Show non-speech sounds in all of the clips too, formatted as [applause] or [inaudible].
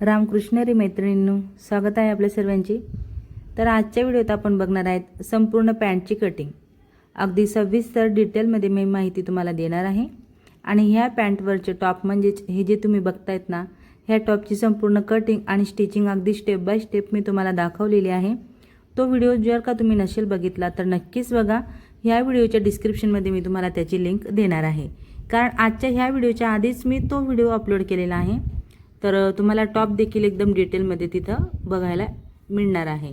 रामकृष्ण रे मैत्रिणींनो स्वागत आहे आपल्या सर्वांची. तर आजच्या व्हिडिओत आपण बघणार आहेत संपूर्ण पॅन्टची कटिंग अगदी सविस्तर डिटेलमध्ये मी माहिती तुम्हाला देणार आहे. आणि ह्या पॅन्टवरचे टॉप म्हणजेच हे जे तुम्ही बघतायत ना ह्या टॉपची संपूर्ण कटिंग आणि स्टिचिंग अगदी स्टेप बाय स्टेप मी तुम्हाला दाखवलेली आहे. तो व्हिडिओ जर का तुम्ही नसेल बघितला तर नक्कीच बघा. ह्या व्हिडिओच्या डिस्क्रिप्शनमध्ये मी तुम्हाला त्याची लिंक देणार आहे. कारण आजच्या ह्या व्हिडिओच्या आधीच मी तो व्हिडिओ अपलोड केलेला आहे. तर तुम्हाला टॉप देखील एकदम डिटेलमध्ये तिथं बघायला मिळणार आहे.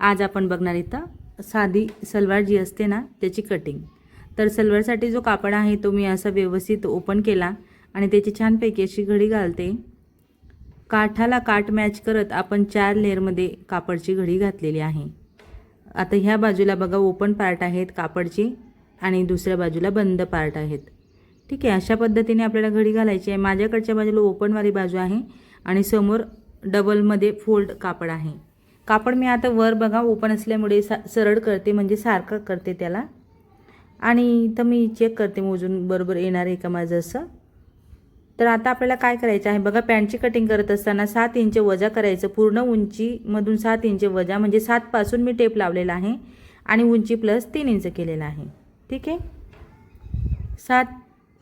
आज आपण बघणार इथं साधी सलवार जी असते ना त्याची कटिंग तर सलवारसाठी जो कापड आहे तो मी असा व्यवस्थित ओपन केला आणि त्याची छानपैकी अशी घडी घालते. काठाला काठ मॅच करत आपण चार लेअरमध्ये कापडची घडी घातलेली आहे. आता ह्या बाजूला बघा ओपन पार्ट आहेत कापडची आणि दुसऱ्या बाजूला बंद पार्ट आहेत. ठीक आहे अशा पद्धतीने आपल्याला घडी घालायची आहे. माझ्याकडच्या बाजूला ओपनवाली बाजू आहे आणि समोर डबलमध्ये फोल्ड कापड आहे. कापड मी आता वर बघा ओपन असल्यामुळे सा सरळ करते म्हणजे सारखं करते त्याला. आणि इथं मी चेक करते मोजून बरोबर येणार आहे का माझं असं. तर आता आपल्याला काय करायचं आहे? बघा पॅन्टची कटिंग करत असताना सात इंच वजा करायचं. पूर्ण उंचीमधून सात इंच वजा म्हणजे सातपासून मी टेप लावलेला आहे आणि उंची प्लस तीन इंच केलेला आहे. ठीक आहे? सात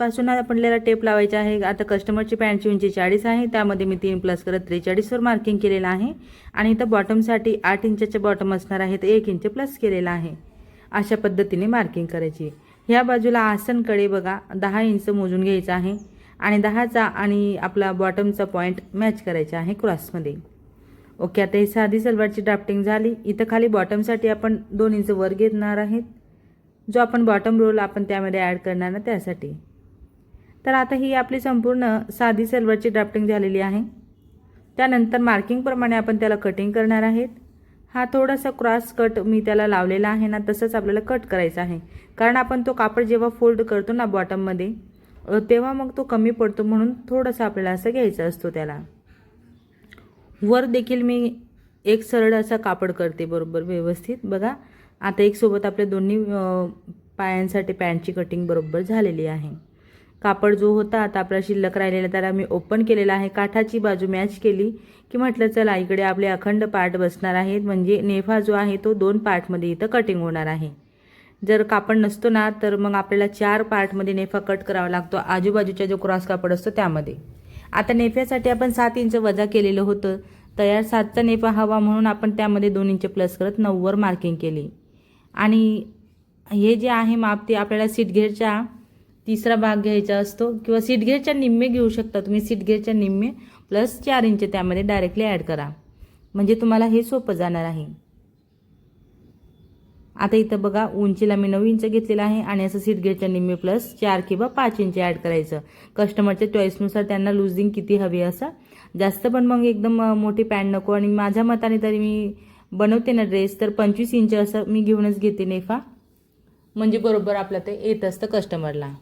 पासून आपल्याला टेप लावायचा आहे. आता कस्टमरची पॅन्टची उंची चाळीस आहे. त्यामध्ये मी तीन प्लस करत त्रेचाळीसवर मार्किंग केलेलं आहे. आणि इथं बॉटमसाठी आठ इंचाचे बॉटम असणार आहे. तर एक इंच प्लस केलेला आहे. अशा पद्धतीने मार्किंग करायची. ह्या बाजूला आसनकडे बघा. दहा इंच मोजून घ्यायचं आहे. आणि दहाचा आणि आपला बॉटमचा पॉईंट मॅच करायचा आहे क्रॉसमध्ये ओके आता ही साधी सलवारची ड्राफ्टिंग झाली. इथं खाली बॉटमसाठी आपण दोन इंच वर घेणार आहेत. जो आपण बॉटम रोल आपण त्यामध्ये ॲड करणार ना त्यासाठी. तर आता ही आपली संपूर्ण साधी सलवारची ड्राफ्टिंग झालेली आहे. त्यानंतर मार्किंगप्रमाणे आपण त्याला कटिंग करणार आहेत. हा थोडासा क्रॉस कट मी त्याला लावलेला आहे ना तसंच आपल्याला कट करायचा आहे. कारण आपण तो कापड जेव्हा फोल्ड करतो ना बॉटममध्ये तेव्हा मग तो कमी पडतो म्हणून थोडंसं आपल्याला असं घ्यायचा असतो त्याला. वर देखील मी एक सरळ असा कापड करते बरोबर व्यवस्थित. बघा आता एक सोबत आपल्या दोन्ही पायांसाठी पॅन्टची कटिंग बरोबर झालेली आहे. कापड जो होता आता आपला शिल्लक राहिलेला त्याला मी ओपन केलेला आहे. काठाची बाजू मॅच केली की म्हटलं चला इकडे आपले अखंड पार्ट बसणार आहेत. म्हणजे नेफा जो आहे तो दोन पार्टमध्ये इथं कटिंग होणार आहे. जर कापड नसतो ना तर मग आपल्याला चार पार्टमध्ये नेफा कट करावा लागतो. आजूबाजूचा जो क्रॉस कापड असतो त्यामध्ये. आता नेफ्यासाठी आपण सात इंच वजा केलेलं होतं. तयार सातचा नेफा हवा म्हणून आपण त्यामध्ये दोन इंच प्लस करत नऊवर मार्किंग केली. आणि हे जे आहे माप ते आपल्याला सीटघेरच्या तिसरा भाग घ्यायचा असतो किंवा सीटघेरच्या निम्मे घेऊ शकता. तुम्ही सीटघेरच्या निम्मे प्लस चार इंच त्यामध्ये डायरेक्टली ॲड करा. म्हणजे तुम्हाला हे सोपं जाणार आहे. आता इथं बघा उंचीला मी नऊ इंच घेतलेलं आहे आणि असं सीटगेटच्या निम्मे प्लस चार किंवा पाच इंच ॲड करायचं. कस्टमरच्या चॉईसनुसार त्यांना लुझिंग किती हवी असं. जास्त पण मग एकदम मोठी पॅन्ट नको. आणि माझ्या मताने तरी मी बनवते ना ड्रेस तर पंचवीस इंच असं मी घेऊनच घेते नेफा. म्हणजे बरोबर आपलं ते येत असतं कस्टमरला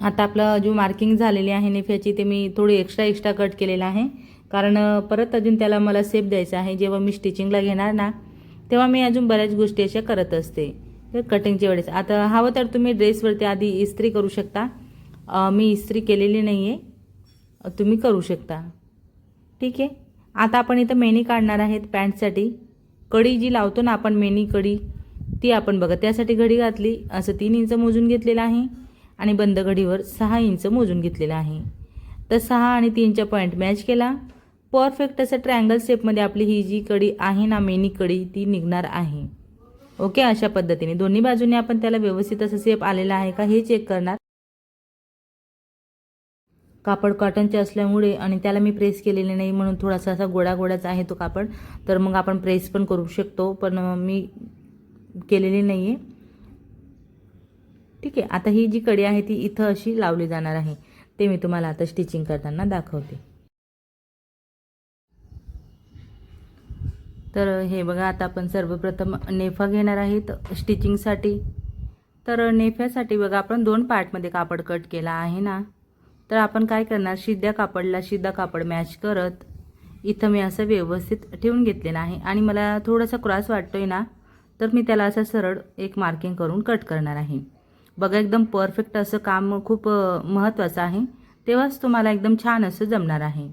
आता आपलं जो मार्किंग झालेली आहे नेफ्याची ते मी थोडी एक्स्ट्रा एक्स्ट्रा कट केलेलं आहे. कारण परत अजून त्याला मला सेप द्यायचा आहे. जेव्हा मी स्टिचिंगला घेणार ना तेव्हा मी अजून बऱ्याच गोष्टी अशा करत असते. कटिंगच्या वेळेस. आता हवं तर तुम्ही ड्रेसवरती आधी इस्त्री करू शकता. मी इस्त्री केलेली नाही आहे तुम्ही करू शकता. ठीक आहे? आता आपण इथं मेनी काढणार आहेत पॅन्टसाठी. कडी जी लावतो ना आपण मेनी कडी ती आपण बघा. त्यासाठी घडी घातली. असं तीन इंच मोजून घेतलेलं आहे. आणि बंद घडीवर सहा इंच मोजून घेतलेलं आहे. तर सहा आणि तीनच्या पॉईंट मॅच केला. परफेक्ट असं ट्रायंगल शेपमध्ये आपली ही जी कडी आहे ना मेनी कडी ती निघणार आहे. ओके अशा पद्धतीने दोन्ही बाजूने आपण त्याला व्यवस्थित असं सेप आलेला आहे का हे चेक करणार. कापड कॉटनचे असल्यामुळे आणि त्याला मी प्रेस केलेले नाही म्हणून थोडासा असा गोडा गोडाचा आहे तो कापड. तर मग आपण प्रेस पण करू शकतो पण मी केलेली नाही आहे ठीक आहे. आता ही जी कडी आहे ती इथं अशी लावली जाणार आहे. ते मी तुम्हाला आता स्टिचिंग करताना दाखवते. तर हे बघा आता आपण सर्वप्रथम नेफा घेणार आहेत स्टिचिंगसाठी तर नेफ्यासाठी बघा आपण दोन पार्टमध्ये कापड कट केला आहे ना. तर आपण काय करणार शिद्या कापडला शिद्धा कापड मॅच करत इथं मी असं व्यवस्थित ठेवून घेतलेलं आहे. आणि मला थोडासा क्रॉस वाटतोय ना तर मी त्याला असं सरळ एक मार्किंग करून कट करणार आहे. बघा एकदम परफेक्ट असं काम खूप महत्त्वाचं आहे. तेव्हाच तुम्हाला एकदम छान असं जमणार आहे.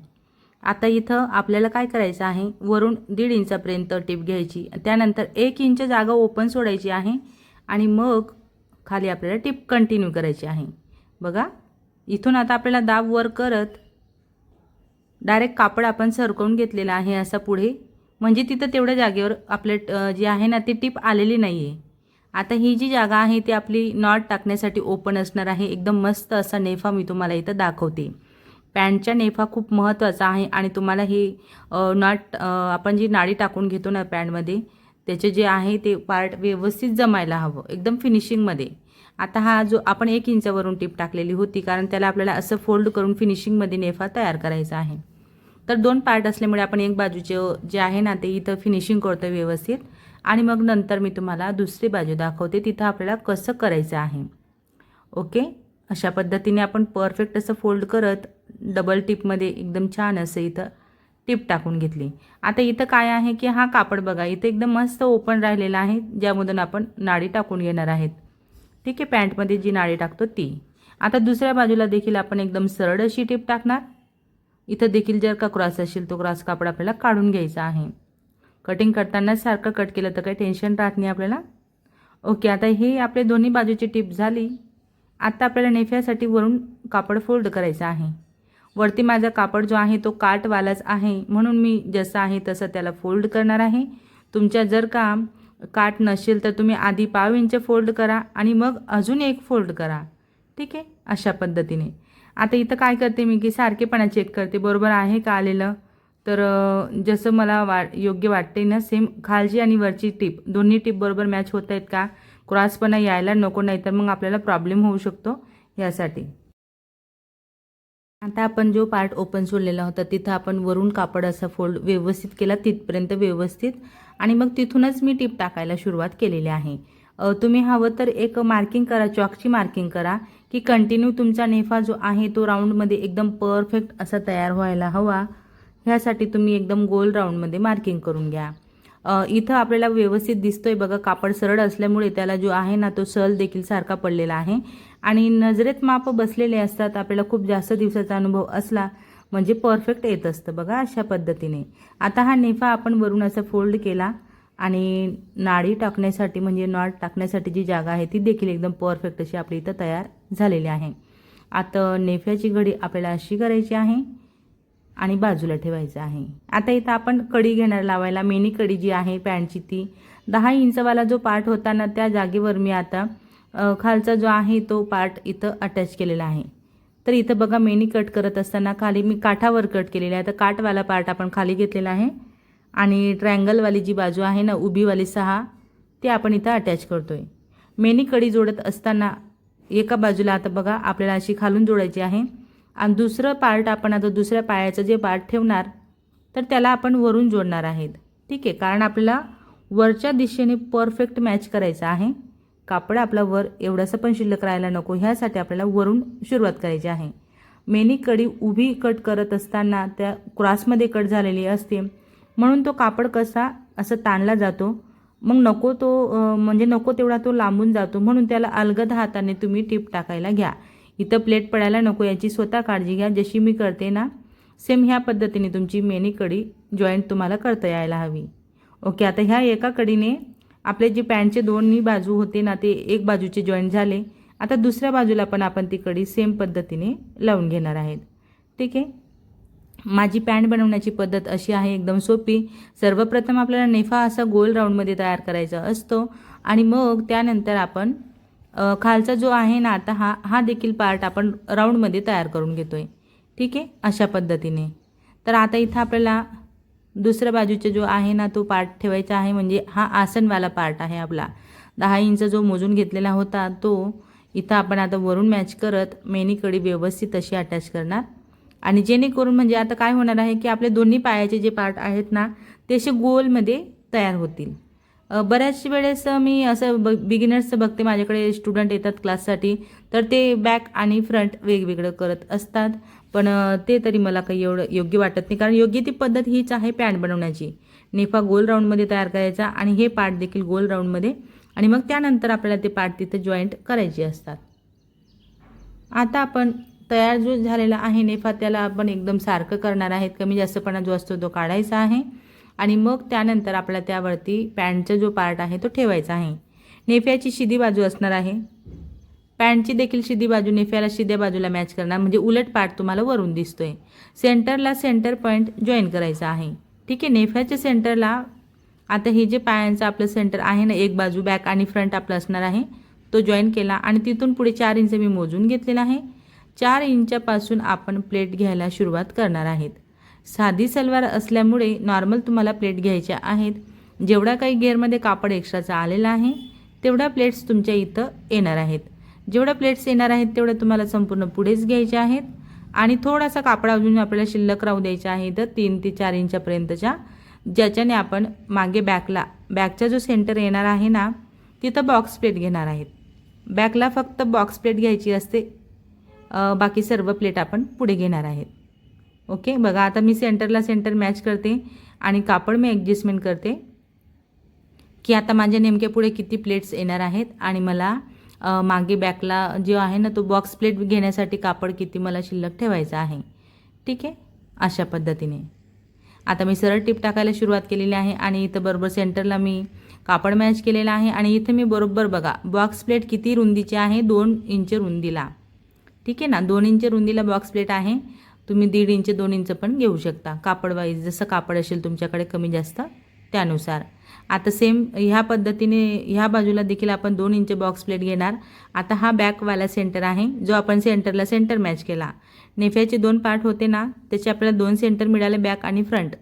आता इथं आपल्याला काय करायचं आहे? वरून दीड इंचापर्यंत टिप घ्यायची. त्यानंतर एक इंच जागा ओपन सोडायची आहे आणि मग खाली आपल्याला टिप कंटिन्यू करायची आहे. बघा इथून आता आपल्याला दाब वर करत डायरेक्ट कापड आपण सरकवून घेतलेलं आहे असं पुढे. म्हणजे तिथं तेवढ्या जागेवर आपले जी आहे ना ती टिप आलेली नाही आहे आता ही जी जागा आहे ती आपली नॉट टाकण्यासाठी ओपन असणार आहे. एकदम मस्त असा नेफा मी तुम्हाला इथं दाखवते. पॅन्टच्या नेफा खूप महत्त्वाचा आहे आणि तुम्हाला ही नॉट आपण जी नाडी टाकून घेतो ना पॅन्टमध्ये त्याचे जे आहे ते पार्ट व्यवस्थित जमायला हवं. एकदम फिनिशिंगमध्ये आता हा जो आपण एक इंचावरून टीप टाकलेली होती कारण त्याला आपल्याला असं फोल्ड करून फिनिशिंगमध्ये नेफा तयार करायचा आहे. तर दोन पार्ट असल्यामुळे आपण एक बाजूचे जे आहे ना ते इथं फिनिशिंग करतो व्यवस्थित. आणि मग नंतर मी तुम्हाला दुसरी बाजू दाखवते. तिथं आपल्याला कसं करायचं आहे. ओके? अशा पद्धतीने आपण परफेक्ट असं फोल्ड करत डबल टिपमध्ये एकदम छान असं इथं टिप टाकून घेतली. आता इथं काय आहे की हा कापड बघा इथं एकदम मस्त ओपन राहिलेला आहे ज्यामधून आपण नाडी टाकून घेणार आहेत. ठीक आहे? पॅन्टमध्ये जी नाडी टाकतो ती. आता दुसऱ्या बाजूला देखील आपण एकदम सरळ अशी टिप टाकणार. इथं देखील जर का क्रॉस असेल तो क्रॉस कापड आपल्याला काढून घ्यायचा आहे. कटिंग करताना सारखं कट केलं तर काही टेन्शन राहत नाही आपल्याला. ओके आता ही आपले दोन्ही बाजूची टिप झाली. आता आपल्याला नेफ्यासाठी वरून कापड फोल्ड करायचं आहे. वरती माझा कापड जो आहे तो काटवालाच आहे. म्हणून मी जसं आहे तसं त्याला फोल्ड करणार आहे. तुमच्या जर का काट नसेल तर तुम्ही आधी पाव इंच फोल्ड करा आणि मग अजून एक फोल्ड करा. ठीक आहे? अशा पद्धतीने. आता इथं काय करते मी की सारखेपणा चेक करते. बरोबर आहे का आलेलं? तर जसं मला वा योग्य वाटते ना सेम खालची आणि वरची टीप दोन्ही टीप बरोबर मॅच होत आहेत का? क्रॉसपणा यायला नको नाही तर मग आपल्याला प्रॉब्लेम होऊ शकतो यासाठी. आता आपण जो पार्ट ओपन सोडलेला होता तिथं आपण वरून कापड असा फोल्ड व्यवस्थित केला तिथपर्यंत व्यवस्थित. आणि मग तिथूनच मी टीप टाकायला सुरुवात केलेली आहे. तुम्ही हवं तर एक मार्किंग करा चॉकची मार्किंग करा की कंटिन्यू तुमचा नेफा जो आहे तो राऊंडमध्ये एकदम परफेक्ट असा तयार व्हायला हवा. ह्यासाठी तुम्ही एकदम गोल राऊंडमध्ये मार्किंग करून घ्या. इथं आपल्याला व्यवस्थित दिसतोय बघा कापड सरळ असल्यामुळे त्याला जो आहे ना तो सल देखील सारखा पडलेला आहे. आणि नजरेत माप बसलेले असतात आपल्याला खूप जास्त दिवसाचा अनुभव असला म्हणजे परफेक्ट येत असतं बघा अशा पद्धतीने. आता हा नेफा आपण वरून असा फोल्ड केला आणि नाडी टाकण्यासाठी म्हणजे नॉट टाकण्यासाठी जी जागा आहे ती देखील एकदम परफेक्ट अशी आपली इथं तयार झालेली आहे. आता नेफ्याची घडी आपल्याला अशी करायची आहे. आणि बाजूला ठेवायचं आहे. आता इथं आपण कडी घेणार लावायला. मेनी कडी जी आहे पॅन्टची ती. दहा इंचवाला जो पार्ट होता ना त्या जागेवर मी आता खालचा जो आहे तो पार्ट इथं अटॅच केलेला आहे. तर इथं बघा मेनी कट करत असताना खाली मी काठावर कट केलेला आहे. तर काठवाला पार्ट आपण खाली घेतलेला आहे. आणि ट्रँगलवाली जी बाजू आहे ना उभीवाली सहा ते आपण इथं अटॅच करतो आहे मेनी कडी जोडत असताना एका बाजूला आता बघा आपल्याला अशी खालून जोडायची आहे. आणि दुसरं पार्ट आपण आता दुसऱ्या पायाचं जे पार्ट ठेवणार तर त्याला आपण वरून जोडणार आहेत. ठीक आहे? कारण आपल्याला वरच्या दिशेने परफेक्ट मॅच करायचं आहे. कापड आपला वर एवढासा पण शिल्लक राहायला नको. ह्यासाठी आपल्याला वरून सुरुवात करायची आहे. मेनी कडी उभी कट करत असताना त्या क्रॉसमध्ये कट झालेली असते. म्हणून तो कापड कसा असं ताणला जातो. मग नको तो म्हणजे नको तेवढा तो लांबून जातो. म्हणून त्याला अलगद हाताने तुम्ही टीप टाकायला घ्या. इथं प्लेट पडायला नको याची स्वतः काळजी घ्या. जशी मी करते ना सेम ह्या पद्धतीने तुमची मेनी कडी जॉईंट तुम्हाला करता यायला हवी. ओके आता ह्या एका कडीने आपले जे पॅन्टचे दोन्ही बाजू होते ना ते एक बाजूचे जॉईंट झाले. आता दुसऱ्या बाजूला पण आपण ती कडी सेम पद्धतीने लावून घेणार आहेत. ठीक आहे? माझी पॅन्ट बनवण्याची पद्धत अशी आहे एकदम सोपी. सर्वप्रथम आपल्याला नेफा असा गोल राऊंडमध्ये तयार करायचा असतो आणि मग त्यानंतर आपण खालचा जो आहे ना आता हा हा देखील पार्ट आपण राऊंडमध्ये तयार करून घेतो आहे ठीक आहे? अशा पद्धतीने. तर आता इथं आपल्याला दुसऱ्या बाजूचा जो आहे ना तो पार्ट ठेवायचा आहे. म्हणजे हा आसनवाला पार्ट आहे आपला. दहा इंच जो मोजून घेतलेला होता तो इथं आपण आता वरून मॅच करत मेनीकडे व्यवस्थित अशी अटॅच करणार. आणि जेणेकरून म्हणजे आता काय होणार आहे की आपले दोन्ही पायाचे जे पार्ट आहेत ना ते असे गोलमध्ये तयार होतील. बऱ्याच वेळेस मी असं ब बिगिनर्सचं बघते माझ्याकडे स्टुडंट येतात क्लाससाठी तर ते बॅक आणि फ्रंट वेगवेगळं करत असतात. पण ते तरी मला काही एवढं योग्य वाटत नाही कारण योग्य ती पद्धत हीच आहे पॅन्ट बनवण्याची. नेफा गोल राऊंडमध्ये तयार करायचा आणि हे पार्ट देखील गोल राऊंडमध्ये आणि मग त्यानंतर आपल्याला ते पार्ट तिथे जॉईंट करायचे असतात. आता आपण तयार जो झालेला आहे नेफा त्याला आपण एकदम सारखं करणार आहेत. कमी जास्तपणा जो असतो तो काढायचा आहे. आणि मग त्यानंतर आपला त्यावरती पॅन्टचा जो पार्ट आहे तो ठेवायचा आहे. नेफ्याची शिदी बाजू असणार आहे. पॅन्टची देखील शिदी बाजू नेफ्याला शिद्या बाजूला मॅच करणार. म्हणजे उलट पार्ट तुम्हाला वरून दिसतोय. सेंटरला सेंटर पॉईंट जॉईन करायचा आहे. ठीक आहे नेफ्याच्या सेंटरला आता हे जे पायांचं आपलं सेंटर आहे ना एक बाजू बॅक आणि फ्रंट आपलं असणार आहे तो जॉईन केला आणि तिथून पुढे चार इंच मी मोजून घेतलेला आहे. चार इंचापासून आपण प्लेट घ्यायला सुरुवात करणार आहेत. साधी सलवार असल्यामुळे नॉर्मल तुम्हाला प्लेट घ्यायच्या आहेत. जेवढा काही गेअरमध्ये कापड एक्स्ट्राचा आलेला आहे तेवढ्या प्लेट्स तुमच्या इथं येणार आहेत. जेवढ्या प्लेट्स येणार आहेत तेवढ्या तुम्हाला संपूर्ण पुढेच घ्यायच्या आहेत. आणि थोडासा कापड अजून आपल्याला शिल्लक राहू द्यायचा आहे तर तीन ते चार इंचापर्यंतच्या ज्याच्याने आपण मागे बॅकला बॅकचा जो सेंटर येणार आहे ना तिथं बॉक्स प्लेट घेणार आहेत. बॅकला फक्त बॉक्स प्लेट घ्यायची असते बाकी सर्व प्लेट आपण पुढे घेणार आहेत. ओके? बघा आता मी सेंटरला सेंटर मॅच करते आणि कापड मी ॲडजस्टमेंट करते. की आता माझ्या नेमके पुढे किती प्लेट्स येणार आहेत आणि मला मागे बॅकला जो आहे ना तो बॉक्स प्लेट घेण्यासाठी कापड किती मला शिल्लक ठेवायचा आहे. ठीक आहे? अशा पद्धतीने. आता मी सरळ टिप टाकायला सुरुवात केलेली आहे आणि इथं बरोबर सेंटरला मी कापड मॅच केलेला आहे आणि इथं मी बरोबर बघा बॉक्स प्लेट किती रुंदीची आहे? दोन इंच रुंदीला. ठीक आहे ना? दोन इंच रुंदीला बॉक्स प्लेट आहे. तुम्ही दीड इंच दोन इंच पण घेऊ शकता. कापड वाईज जसं कापड असेल तुमच्याकडे कमी जास्त त्यानुसार. आता सेम ह्या पद्धतीने ह्या बाजूला देखील आपण दोन इंच बॉक्स प्लेट घेणार. आता हा बॅकवाला सेंटर आहे जो आपण सेंटरला सेंटर मॅच केला. नेफ्याचे दोन पार्ट होते ना त्याचे आपल्याला दोन सेंटर मिळाले बॅक आणि फ्रंट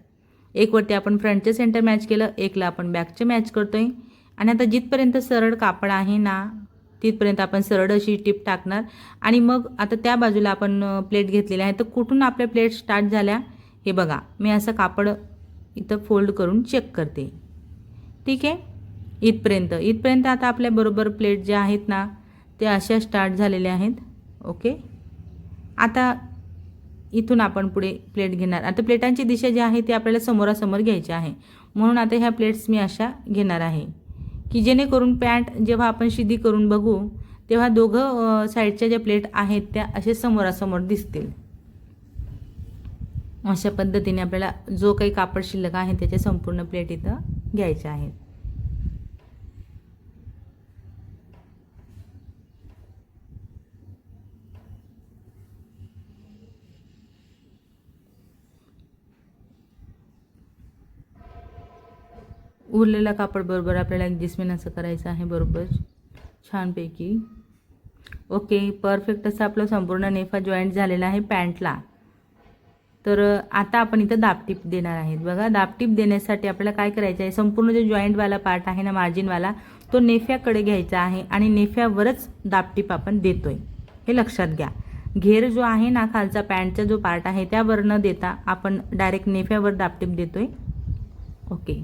एकवरती आपण फ्रंटचे सेंटर मॅच केलं एकला आपण बॅकचे मॅच करतो आहे आणि आता जिथपर्यंत सरळ कापड आहे ना तिथपर्यंत आपण सरळ अशी टीप टाकणार. आणि मग आता त्या बाजूला आपण प्लेट घेतलेल्या आहे तर कुठून आपल्या प्लेट स्टार्ट झाल्या? हे बघा. मी असं कापड इथं फोल्ड करून चेक करते. ठीक आहे? इथपर्यंत. इथपर्यंत आता आपल्या बरोबर प्लेट ज्या आहेत ना ते अशा स्टार्ट झालेल्या आहेत. ओके? आता इथून आपण पुढे प्लेट घेणार. आता प्लेटांची दिशा जी आहे ती आपल्याला समोरासमोर घ्यायची आहे. म्हणून आता ह्या प्लेट्स मी अशा घेणार आहे. की जेणेकरून पॅन्ट जेव्हा आपण शिदी करून बघू तेव्हा दोघं साईडच्या ज्या प्लेट आहेत त्या असे समोरासमोर दिसतील. अशा पद्धतीने आपल्याला जो काही कापड शिल्लक आहे त्याचे संपूर्ण प्लेट इथं घ्यायच्या आहेत. उरलेला कापड बरोबर आपल्याला ॲडजस्टमेंट असं करायचं आहे बरोबर. छानपैकी. ओके परफेक्ट असं आपलं संपूर्ण नेफा जॉईंट झालेला आहे पॅन्टला. तर आता आपण इथं दापटीप देणार आहेत. बघा दापटीप देण्यासाठी आपल्याला काय करायचं आहे? संपूर्ण जो जॉईंटवाला पार्ट आहे ना मार्जिनवाला तो नेफ्याकडे घ्यायचा आहे आणि नेफ्यावरच दापटीप आपण देतोय. हे लक्षात घ्या. घेर जो आहे ना खालचा पॅन्टचा जो पार्ट आहे त्यावर न देता आपण डायरेक्ट नेफ्यावर दापटीप देतोय. ओके.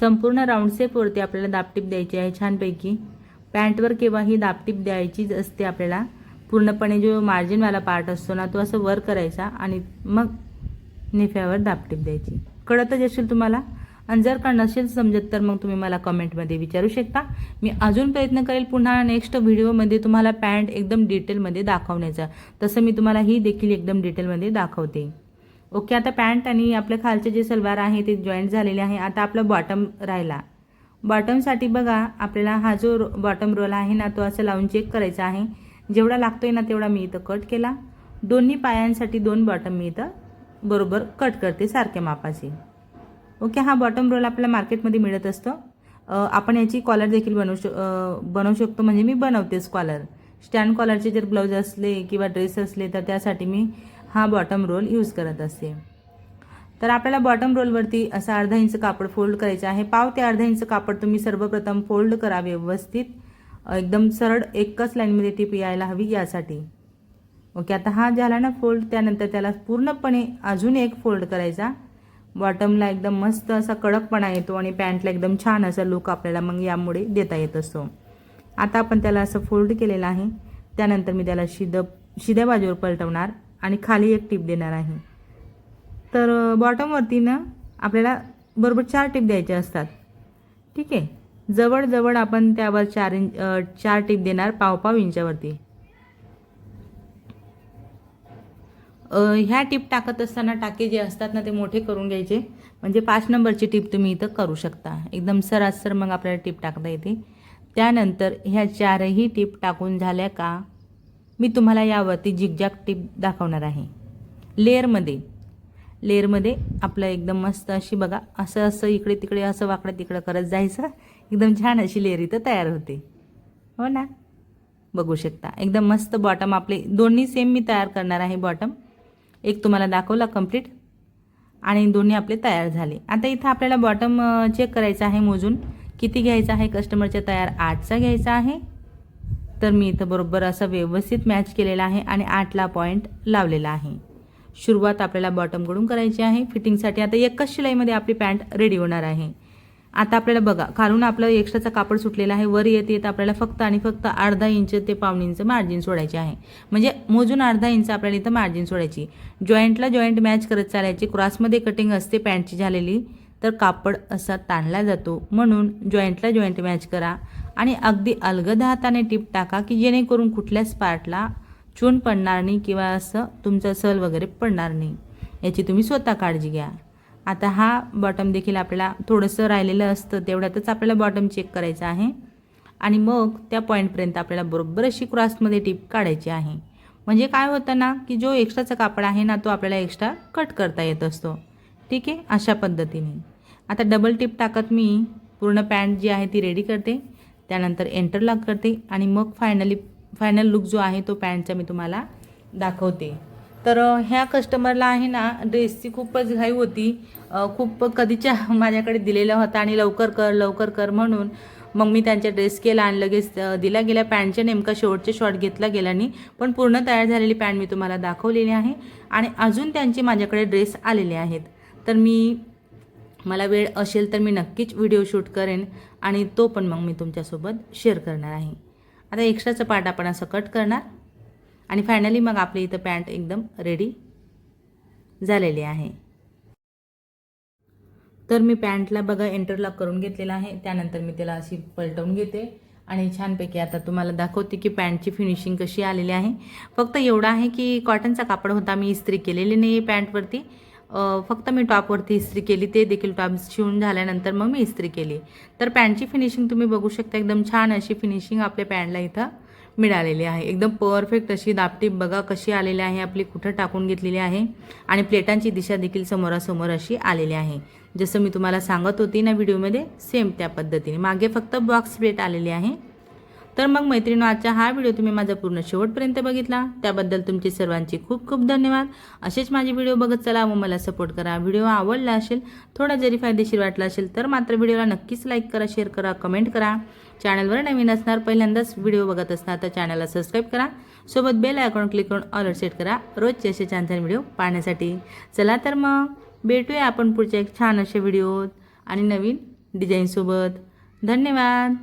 संपूर्ण राऊंड शेपवरती आपल्याला दापटीप द्यायची आहे छानपैकी. पॅन्टवर केव्हा ही दापटीप द्यायचीच असते आपल्याला. पूर्णपणे जो मार्जिनवाला पार्ट असतो ना तो असं वर करायचा आणि मग निफ्यावर दापटीप द्यायची. कळतच असेल तुम्हाला? आणि जर का नसेल समजत तर मग तुम्ही मला कमेंटमध्ये विचारू शकता. मी अजून प्रयत्न करेल पुन्हा नेक्स्ट व्हिडिओमध्ये तुम्हाला पॅन्ट एकदम डिटेलमध्ये दाखवण्याचा. तसं मी तुम्हाला ही देखील एकदम डिटेलमध्ये दाखवते. ओके आता पॅन्ट आणि आपल्या खालचे जे सलवार आहे ते जॉईंट झालेले आहे. आता आपला बॉटम राहिला. बॉटमसाठी बघा आपल्याला हा जो बॉटम रोल आहे ना तो असं लावून चेक करायचा आहे. जेवढा लागतोय ना तेवढा मी इथं कट केला. दोन्ही पायांसाठी दोन बॉटम मी इथं बरोबर कट करते सारख्या मापाचे. ओके हा बॉटम रोल आपल्याला मार्केटमध्ये मिळत असतो. आपण याची कॉलर देखील बनवू श बनवू शकतो. म्हणजे मी बनवतेच कॉलर स्टँड कॉलरचे जर ब्लाऊज असले किंवा ड्रेस असले तर त्यासाठी मी हा बॉटम रोल यूज करत असते. तर आपल्याला बॉटम रोलवरती असा अर्धा इंच कापड फोल्ड करायचं आहे. पाव ते अर्धा इंच कापड तुम्ही सर्वप्रथम फोल्ड करा व्यवस्थित. एकदम सरळ एकच लाईनमध्ये टीप यायला हवी यासाठी. ओके आता हा झाला ना फोल्ड त्यानंतर त्याला पूर्णपणे अजून एक फोल्ड करायचा. बॉटमला एकदम मस्त असा कडकपणा येतो आणि पॅन्टला एकदम छान असा लुक आपल्याला मग यामुळे देता येत असतो. आता आपण त्याला असं फोल्ड केलेलं आहे. त्यानंतर मी त्याला शिद शिद्या बाजूवर पलटवणार. आणि खाली एक टीप देणार आहे. तर बॉटमवरती ना आपल्याला बरोबर चार टीप द्यायचे असतात. ठीक आहे? जवळजवळ आपण त्यावर चार इंच चार टीप देणार पाव पाव इंचावरती ह्या टीप टाकत असताना टाके जे असतात ना ते मोठे करून घ्यायचे. म्हणजे पाच नंबरची टीप तुम्ही इथं करू शकता. एकदम सरासर मग आपल्याला टीप टाकता येते. त्यानंतर ह्या चारही टीप टाकून झाल्या का? मी तुम्हाला यावरती जिगजॅग टीप दाखवणार आहे. लेअरमध्ये लेअरमध्ये आपलं एकदम मस्त अशी बघा असं असं इकडे तिकडे असं वाकडं तिकडं करत जायचं. एकदम छान अशी लेअर इथं तयार होते. हो ना? बघू शकता. एकदम मस्त बॉटम आपले दोन्ही सेम मी तयार करणार आहे बॉटम एक तुम्हाला दाखवला कंप्लीट आणि दोन्ही आपले तयार झाले. आता इथं आपल्याला बॉटम चेक करायचं आहे मोजून. किती घ्यायचं आहे कस्टमरच्या तयार? आठचा घ्यायचा आहे. तर मी इथं बरोबर असं व्यवस्थित मॅच केलेला आहे आणि आठला पॉईंट लावलेला आहे. सुरुवात आपल्याला बॉटमकडून करायची आहे. फिटिंगसाठी आता एकच शिलाईमध्ये आपली पॅन्ट रेडी होणार आहे. आता आपल्याला बघा खालून आपलं एक्स्ट्राचं कापड सुटलेला आहे. वर येत येत आपल्याला फक्त आणि फक्त अर्धा इंच ते पाऊण इंच मार्जिन सोडायचे आहे. म्हणजे मोजून अर्धा इंच आपल्याला इथं मार्जिन सोडायची. जॉईंटला जॉईंट मॅच करत चालायची. क्रॉसमध्ये कटिंग असते पॅन्टची झालेली. तर कापड असा ताणला जातो. म्हणून जॉईंटला जॉईंट मॅच करा आणि अगदी अलगद हाताने टिप टाका की जेणेकरून कुठल्याच पार्टला चून पडणार नाही किंवा असं तुमचं सल वगैरे पडणार नाही. याची तुम्ही स्वतः काळजी घ्या. आता हा बॉटम देखील आपल्याला थोडंसं राहिलेलं असतं तेवढ्यातच आपल्याला बॉटम चेक करायचं आहे. आणि मग त्या पॉईंटपर्यंत आपल्याला बरोबर अशी क्रॉसमध्ये टिप काढायची आहे. म्हणजे काय होतं ना की जो एक्स्ट्राचा कापड आहे ना तो आपल्याला एक्स्ट्रा कट करता येत असतो. ठीक आहे? अशा पद्धतीने. आता डबल टिप टाकत मी पूर्ण पॅन्ट जी आहे ती रेडी करते. त्यानंतर एंटरलॉक करते आणि मग फायनली फायनल लुक जो आहे तो पॅन्टचा मी तुम्हाला दाखवते. तर ह्या कस्टमरला आहे ना ड्रेसची खूपच घाई होती. खूप कधीच्या [laughs] माझ्याकडे दिलेला होता आणि लवकर कर लवकर कर म्हणून मग मी त्यांचा ड्रेस केला आणि लगेच दिला गेला पॅन्टच्या नेमका शेवटचे शॉट घेतला गेला नाही पण पूर्ण तयार झालेली पॅन्ट मी तुम्हाला दाखवलेली आहे. आणि अजून त्यांचे माझ्याकडे ड्रेस आलेले आहेत. तर मी मला वेळ असेल तर मी नक्कीच व्हिडिओ शूट करेन आणि तो पण मग मी तुमच्यासोबत शेअर करणार आहे. आता एक्स्ट्राचं पार्ट आपण असं कट करणार. आणि फायनली मग आपली इथं पॅन्ट एकदम रेडी झालेली आहे. तर मी पॅन्टला बघा इंटरलॉक करून घेतलेला आहे. त्यानंतर मी त्याला अशी पलटवून घेते. आणि छानपैकी आता तुम्हाला दाखवते की पॅन्टची फिनिशिंग कशी आलेली आहे. फक्त एवढं आहे की कॉटनचा कापड होता मी इस्त्री केलेली नाही आहे पॅन्टवरती. फक्त मी टॉपवरती इस्त्री केली ते देखील टॉप शिवून झाल्यानंतर मग मी इस्त्री केली. तर पॅन्टची फिनिशिंग तुम्ही बघू शकता एकदम छान अशी फिनिशिंग आपल्या पॅन्टला इथं मिळालेली आहे. एकदम परफेक्ट अशी दापटी बघा कशी आलेली आहे आपली कुठं टाकून घेतलेली आहे आणि प्लेटांची दिशा देखील समोरासमोर अशी आलेली आहे. जसं मी तुम्हाला सांगत होती ना व्हिडिओमध्ये सेम त्या पद्धतीने. मागे फक्त बॉक्स प्लेट आलेली आहे. तर मग मैत्रिणी आजचा हा व्हिडिओ तुम्ही माझा पूर्ण शेवटपर्यंत बघितला. त्याबद्दल तुमचे सर्वांचे खूप खूप धन्यवाद. असेच माझे व्हिडिओ बघत चला व मला सपोर्ट करा. व्हिडिओ आवडला असेल थोडा जरी फायदेशीर वाटला असेल तर मात्र व्हिडिओला नक्कीच लाईक करा शेअर करा कमेंट करा. चॅनलवर नवीन असणार पहिल्यांदाच व्हिडिओ बघत असणार तर चॅनलला सबस्क्राईब करा. सोबत बेल आयकॉन क्लिक करून ऑलर सेट करा रोजचे असे छान छान व्हिडिओ पाहण्यासाठी. चला तर मग भेटूया आपण पुढच्या एक छान असे व्हिडिओत आणि नवीन डिझाईनसोबत धन्यवाद.